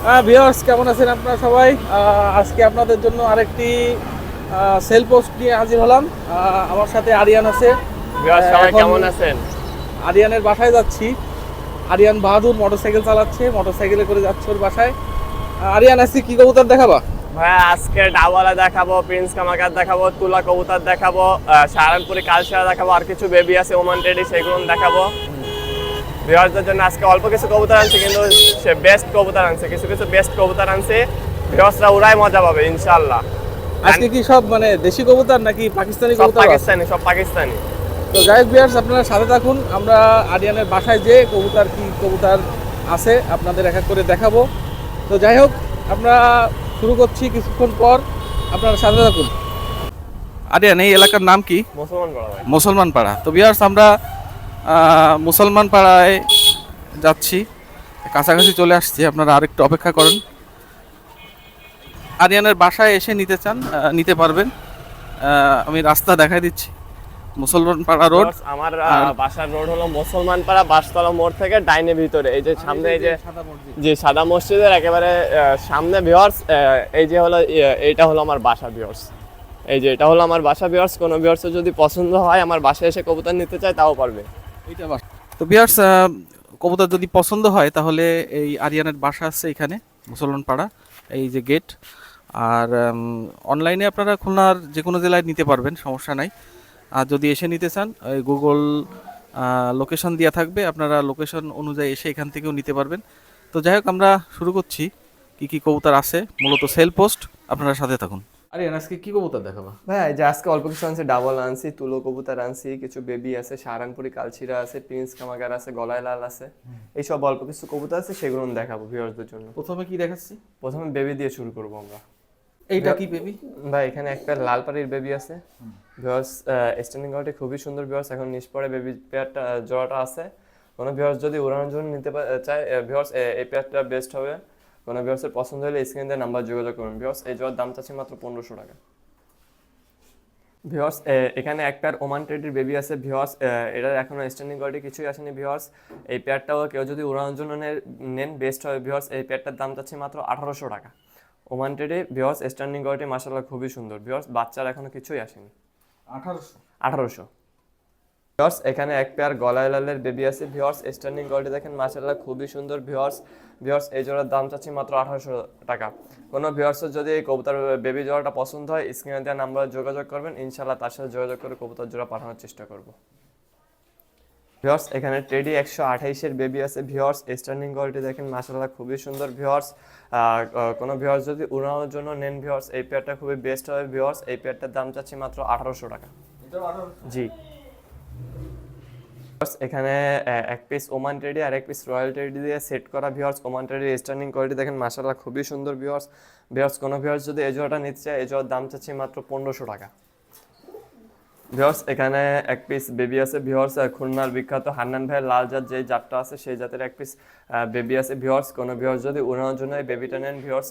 Viewers কেমন আছেন আপনারা সবাই? আজকে আপনাদের জন্য আরেকটি সেল পোস্ট নিয়ে হাজির হলাম। আমার সাথে আরিয়ান আছে। কেমন আছেন? আরিয়ানের বাসায় যাচ্ছি। আরিয়ান বাহাদুর মোটরসাইকেল চালাচ্ছে মোটরসাইকেলে করে যাচ্ছে ওর বাসায়। আরিয়ান আজকে কি কবুতর দেখাবা? ভাইয়া আজকে ডাওয়ালা দেখাবো প্রিন্স কামাকার দেখাবো তুলা কবুতর দেখাবো সাহারানপুরি কালচার দেখাবো আর কিছু বেবি আছে ওমান টেডি সেগুলো দেখাবো। ভিউয়ার্সদের জন্য আজকে অল্প কিছু কবুতর আনছে কিন্তু সে বেস্ট কবুতর আনছে কিছু কিছু বেস্ট কবুতর আনছে। ভিউয়ার্সরা ওরাই মজা পাবে ইনশাআল্লাহ। আজকে কি সব মানে দেশি কবুতর নাকি পাকিস্তানি কবুতর পাকিস্তানি সব পাকিস্তানি। তো যাই হোক ভিউয়ার্স আপনারা সাথে থাকুন আমরা আরিয়ানের বাসায় যে কবুতর কি কবুতর আছে আপনাদের এক এক করে দেখাবো। তো যাই হোক আমরা শুরু করছি কিছুক্ষণ পর আপনারা সাথে থাকুন। আরিয়ান এই এলাকার নাম কি? মুসলমান ভাই মুসলমান পাড়া। তো ভিউয়ার্স আমরা মুসলমান পাড়ায় যাচ্ছি। কাছাকাছি চলে আসছি আপনারা আরেকটু অপেক্ষা করেন। আরিয়ানের বাসায় এসে নিতে চান নিতে পারবেন। আমি রাস্তা দেখাই দিচ্ছি। মুসলমান পাড়া রোড। আমার বাসার রোড হলো মুসলমান পাড়া বাসতলা মোড় থেকে ডাইনে ভিতরে। এই যে সামনে এই যে যে সাদা মসজিদের একেবারে সামনে ভিওর্স এই যে হলো ইয়ে, এইটা হলো আমার বাসা ভিওর্স এই যে এটা হলো আমার বাসা ভিওর্স কোনো ভিওর্স যদি পছন্দ হয় আমার বাসায় এসে কবুতর নিতে চায় তাও পারবে। তো বিয়ার্স কবুতর যদি পছন্দ হয়, তাহলে এই আরিয়ানের বাসা আছে এখানে মুসলমান পাড়া এই যে গেট আর অনলাইনে আপনারা খুলনার যে কোনো জেলায় নিতে পারবেন, সমস্যা নাই। আর যদি এসে নিতে চান গুগল লোকেশন দেওয়া থাকবে, আপনারা লোকেশন অনুযায়ী এসে এখান থেকেও নিতে পারবেন। তো যাই হোক, আমরা শুরু করছি। কি কি কবুতর আছে? মূলত সেল পোস্ট আপনারা সাথে থাকুন। আরিয়ান আজকে কি কবুতর দেখাবা? ভাই যে আজকে অল্প কিছু আনছি ডাবল আনছি তুলো কবুতর আনছি কিছু বেবি আছে সাহারানপুরি কালচিরা আছে প্রিন্স কামাগার আছে গলায় লাল আছে। এইসব অল্প কিছু কবুতর আছে সেগুলো দেখাবো ভিউয়ার্সদের জন্য। প্রথমে কি দেখাচ্ছি? প্রথমে বেবি দিয়ে শুরু করব আমরা। এইটা কি বেবি ভাই এখানে একটা লাল পাড়ির বেবি আছে। ভিউয়ার্স স্ট্যান্ডিং গার্ডে খুবই সুন্দর ভিউয়ার্স এখন নিষ্পরে বেবি পেয়ারটা জোড়াটা আছে। কোনো ভিউয়ার্স যদি উড়ানোর জন্য নিতে চায় ভিউয়ার্স এই পেয়ারটা বেস্ট হবে। কোনো ভিউয়ার্সের পছন্দ হলে স্ক্রিন দিয়ে নাম্বার যোগাযোগ করুন। ভিউয়ার্স এই জোড়ার দাম চাচ্ছি মাত্র পনেরোশো টাকা। ভিওর্স এখানে এক পেয়ার ওমান টেডির বেবি আছে। ভিওর্স এটার এখনও স্ট্যান্ডিং কোয়ালিটি কিছুই আসেনি। ভিওর্স এই পেয়ারটাও কেউ যদি উড়ানোর জন্য নেন বেস্ট হবে ভিওর্স এই পেয়ারটার দাম চাচ্ছি মাত্র আঠারোশো টাকা। Oman teddy viewers standing quality মাসাল্লাহ খুবই সুন্দর। ভিওর্স বাচ্চার এখনও কিছুই আসেনি। আঠারোশো। আঠারোশো। ভিওর্স এখানে এক পেয়ার গলায় লালের বেবি আছে। ভিওর্স স্ট্যান্ডিং কোয়ালিটি দেখেন মাসাল্লাহ খুবই সুন্দর। ভিওর্স ভিওর্স এই জোড়ার দাম চাচ্ছি মাত্র আঠারোশো টাকা। কোনো ভিওর্সের যদি এই কবুতর বেবি জোড়াটা পছন্দ হয় স্ক্রিনে দেওয়া নাম্বারে যোগাযোগ করবেন। ইনশাল্লাহ তার সাথে যোগাযোগ করে কবুতর জোড়া পাঠানোর চেষ্টা করব। ভিওর্স এখানে টেডি একশো আঠাইশের বেবি আছে। ভিওর্স স্ট্যান্ডিং কোয়ালিটি দেখেন মাসাল্লাহ খুবই সুন্দর। ভিওর্স কোনো ভিওর্স যদি উড়ানোর জন্য নেন ভিওর্স এই পেয়ারটা খুবই বেস্ট হবে ভিওর্স এই পেয়ারটার দাম চাচ্ছি মাত্র আঠারোশো টাকা। জি। এখানে এক পিস ওমান টেডি আর এক পিস রয়্যাল টেডি দিয়ে সেট করা viewers Oman teddy standing quality দেখেন মাসাল্লাহ খুবই সুন্দর ভিওর্স ভিওর্স কোনো ভিওর্স যদি এজোয়াটা নিতে চায়, এই জোড়ার দাম চাচ্ছি মাত্র পনেরোশো টাকা। ভিওর্স এখানে এক পিস বেবি আছে ভিওর্স খুলনার বিখ্যাত হান্নান ভাইয়ের লাল জাত যে জাতটা আছে, সেই জাতের এক পিস বেবি আছে। ভিওর্স কোনো ভিওর্স যদি উড়ানোর জন্য এই বেবিটা নেন ভিওর্স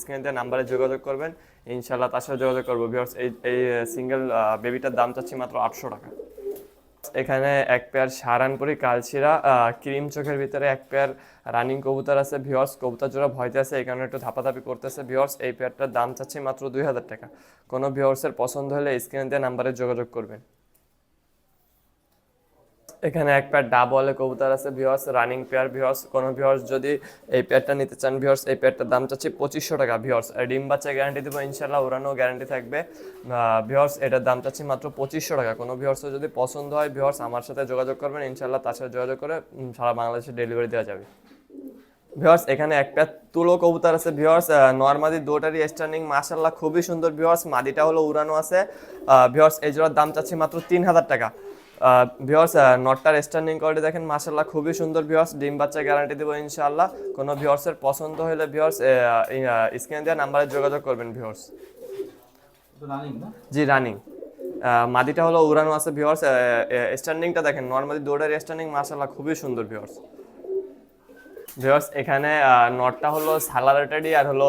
স্ক্রিনে দেওয়া নাম্বারে যোগাযোগ করবেন। ইনশাল্লাহ তার সাথে যোগাযোগ করব। ভিওর্স এই এই সিঙ্গেল বেবিটার দাম চাচ্ছি মাত্র আটশো টাকা। এখানে এক পেয়ার সারানপুরি কালচিরা ক্রিম চোখের ভিতরে এক পেয়ার রানিং কবুতর আছে ভিওর্স কবুতর জোড়া ভয়তে আছে এই কারণে একটু ধাপাধাপি করতেছে ভিওর্স এই পেয়ারটার দাম চাচ্ছে মাত্র দুই হাজার টাকা। কোনো ভিওর্সের পছন্দ হলে স্ক্রিনে দিয়ে নাম্বারে যোগাযোগ করবেন। এখানে এক পেয়ার ডাবলে কবুতর আছে ভিওর্স রানিং পেয়ার ভিওর্স কোনো ভিওর্স যদি এই পেয়ারটা নিতে চান ভিওর্স এই পেয়ারটার দাম চাচ্ছে পঁচিশশো টাকা ভিওর্স ডিম বাচ্চা গ্যারান্টি দেবো ইনশাল্লাহ উড়ানো গ্যারান্টি থাকবে। ভিওর্স এটার দাম চাচ্ছি মাত্র পঁচিশশো টাকা, কোনো ভিওর্সের যদি পছন্দ হয় ভিওর্স আমার সাথে যোগাযোগ করবেন ইনশাল্লাহ তার সাথে যোগাযোগ করে সারা বাংলাদেশে ডেলিভারি দেওয়া যাবে। ভিওর্স এখানে এক একটা তুলো কবুতর আছে ভিওর্স নর্মাদি দুটারই স্ট্যান্ডিং মাশাল্লাহ খুবই সুন্দর ভিওর্স মাদিটা হলো উড়ানো আছে। ভিওর্স এই জোড়ার দাম চাচ্ছি মাত্র তিন হাজার টাকা। ভিওর্স নটটার স্ট্যান্ডিং কোয়ালিটি দেখেন মাসাল্লাহ খুবই সুন্দর ভিওর্স ডিম বাচ্চা গ্যারান্টি দেবো ইনশাল্লাহ কোনো ভিওর্সের পছন্দ হলে ভিওর্স স্ক্রিনে দেওয়া নাম্বারে যোগাযোগ করবেন ভিওর্স জি রানিং মাদিটা হলো উড়ানো আছে ভিওর্স স্ট্যান্ডিংটা দেখেন নর্মালি দৌড়ের স্ট্যান্ডিং মাসাল্লাহ খুবই সুন্দর ভিওর্স ভিওর্স এখানে নটটা হলো সালারেটারি আর হলো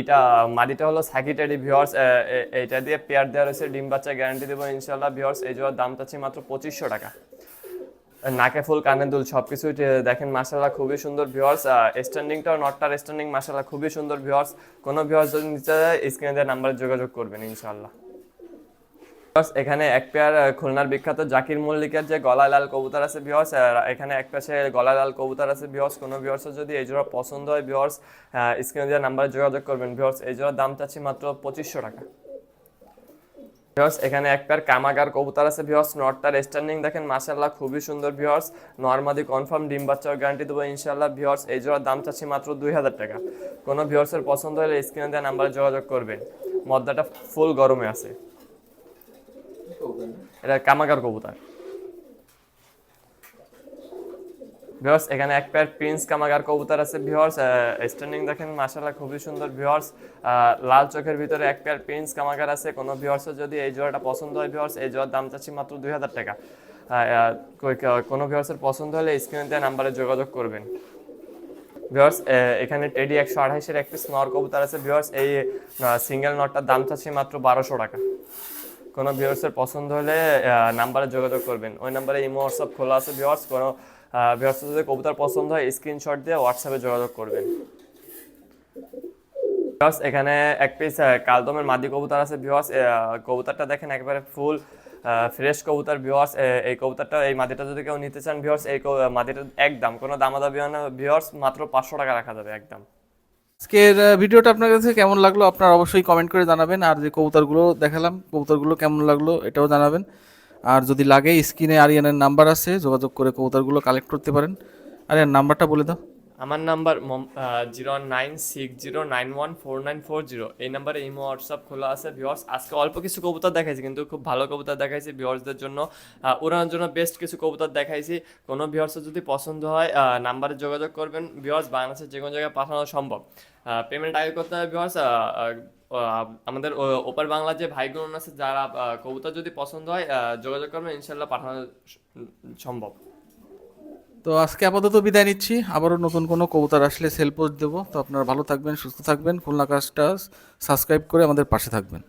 এটা মাদিটা হলো সাকিটারি। ভিওর্স এইটা দিয়ে পেয়ার দেওয়া রয়েছে ডিম বাচ্চা গ্যারান্টি দেবো ইনশাল্লাহ ভিওর্স এই জোয়ার দাম চাচ্ছি মাত্র পঁচিশশো টাকা। নাকে ফুল কানে দুল সব কিছুই দেখেন মাসাল্লাহ খুবই সুন্দর ভিউয়ার্স স্ট্যান্ডিংটাও নটটার স্ট্যান্ডিং মাসাল্লাহ খুবই সুন্দর ভিউয়ার্স কোনো ভিউয়ার্স যদি নিতে চায় স্ক্রিনে নাম্বারে যোগাযোগ করবেন Viewers, এখানে এক পেয়ার খুলনার বিখ্যাত জাকির মল্লিকের যে গলা লাল কবুতর আছে ভিওর্স এখানে এক পাশে গলা লাল কবুতর আছে ভিওর্স কোনো ভিওর্সের যদি এই জোড়া পছন্দ হয় ভিওর্স স্ক্রিনে দেওয়া নাম্বারে যোগাযোগ করবেন। ভিওর্স এই জোড়ার দাম চাচ্ছি মাত্র পঁচিশশো টাকা। ভিওর্স এখানে এক পেয়ার কামাগার কবুতর আছে ভিওর্স নটটার স্ট্যান্ডিং দেখেন মাশাল্লাহ খুবই সুন্দর ভিওর্স নর্মাদি কনফার্ম ডিম বাচ্চাও গ্যারান্টি দেবো ইনশাল্লাহ ভিওর্স এই জোড়ার দাম চাচ্ছি মাত্র দুই হাজার টাকা। কোনো ভিওর্সের পছন্দ হলে স্ক্রিনে দেওয়া নাম্বারে যোগাযোগ করবেন। মদ্দাটা ফুল গরমে আছে। এটা কামাগার কবুতর। ভিউয়ার্স এখানে এক পেয়ার প্রিন্স কামাগার কবুতর আছে। ভিউয়ার্স স্ট্যান্ডিং দেখেন, মাশাআল্লাহ, খুবই সুন্দর। ভিউয়ার্স লাল চোখের ভিতরে এক পেয়ার প্রিন্স কামাগার আছে। কোনো ভিউয়ার্সের যদি এই জোড়াটা পছন্দ হয় ভিউয়ার্স এই জোড়ার দাম চাচ্ছি মাত্র দুই হাজার টাকা। কোনো ভিউয়ার্সের পছন্দ হলে স্ক্রিনে দেওয়া নাম্বারে যোগাযোগ করবেন। ভিউয়ার্স এখানে টেডি একশো আঠাইশের এক পিস নর কবুতর আছে। ভিউয়ার্স এই সিঙ্গেল নটটার দাম চাচ্ছি মাত্র বারোশো টাকা। কোনো ভিউয়ার্সের পছন্দ হলে নাম্বারে যোগাযোগ করবেন। ওই নাম্বারে ইমো, হোয়াটসঅ্যাপ খোলা আছে ভিউয়ার্স কোনো ভিউয়ার্সের যদি কবুতর পছন্দ হয় স্ক্রিনশট দিয়ে হোয়াটসঅ্যাপে যোগাযোগ করবেন। ভিউয়ার্স এখানে এক পিস কালদমের মাদি কবুতর আছে ভিউয়ার্স কবুতরটা দেখেন একবারে ফুল ফ্রেশ কবুতর ভিউয়ার্স এই কবুতরটা, এই মাদিটা যদি কেউ নিতে চান ভিউয়ার্স এই মাদিটার একদম, কোনো দামাদাবি হয় না ভিউয়ার্স মাত্র পাঁচশো টাকা রাখা যাবে, একদম। আজকের ভিডিওটা আপনার কাছে কেমন লাগল আপনারা অবশ্যই কমেন্ট করে জানাবেন। আর যে কবুতরগুলো দেখালাম, কবুতরগুলো কেমন লাগল এটাও জানাবেন। আর যদি লাগে, স্ক্রিনে আরিয়ানের নাম্বার আছে, যোগাযোগ করে কবুতরগুলো কালেক্ট করতে পারেন। আরিয়ান নাম্বারটা বলে দাও। আমার number zero nine six zero nine one four nine four zero. এই নাম্বারে ইমো, হোয়াটসঅ্যাপ খোলা আছে ভিওর্স আজকে অল্প কিছু কবুতর দেখাইছি, কিন্তু খুব ভালো কবুতর দেখাইছি ভিওর্সদের জন্য। ওড়ানোর জন্য বেস্ট কিছু কবুতর দেখাইছি। কোনো ভিওর্সের যদি পছন্দ হয় নাম্বারে যোগাযোগ করবেন। ভিওর্স বাংলাদেশের যে কোনো জায়গায় পাঠানো সম্ভব। পেমেন্ট আগে করতে হবে ভিওর্স আমাদের ওপার বাংলা যে ভাইগুলো আছে, যারা কবুতর যদি পছন্দ হয় যোগাযোগ করবেন ইনশাল্লাহ পাঠানো সম্ভব। তো আজকে আপাতত বিদায় নিচ্ছি। আবারও নতুন কোনো কবুতর আসলে সেল পোস্ট দেবো। তো আপনারা ভালো থাকবেন, সুস্থ থাকবেন। খুলনা কাজটা সাবস্ক্রাইব করে আমাদের পাশে থাকবেন।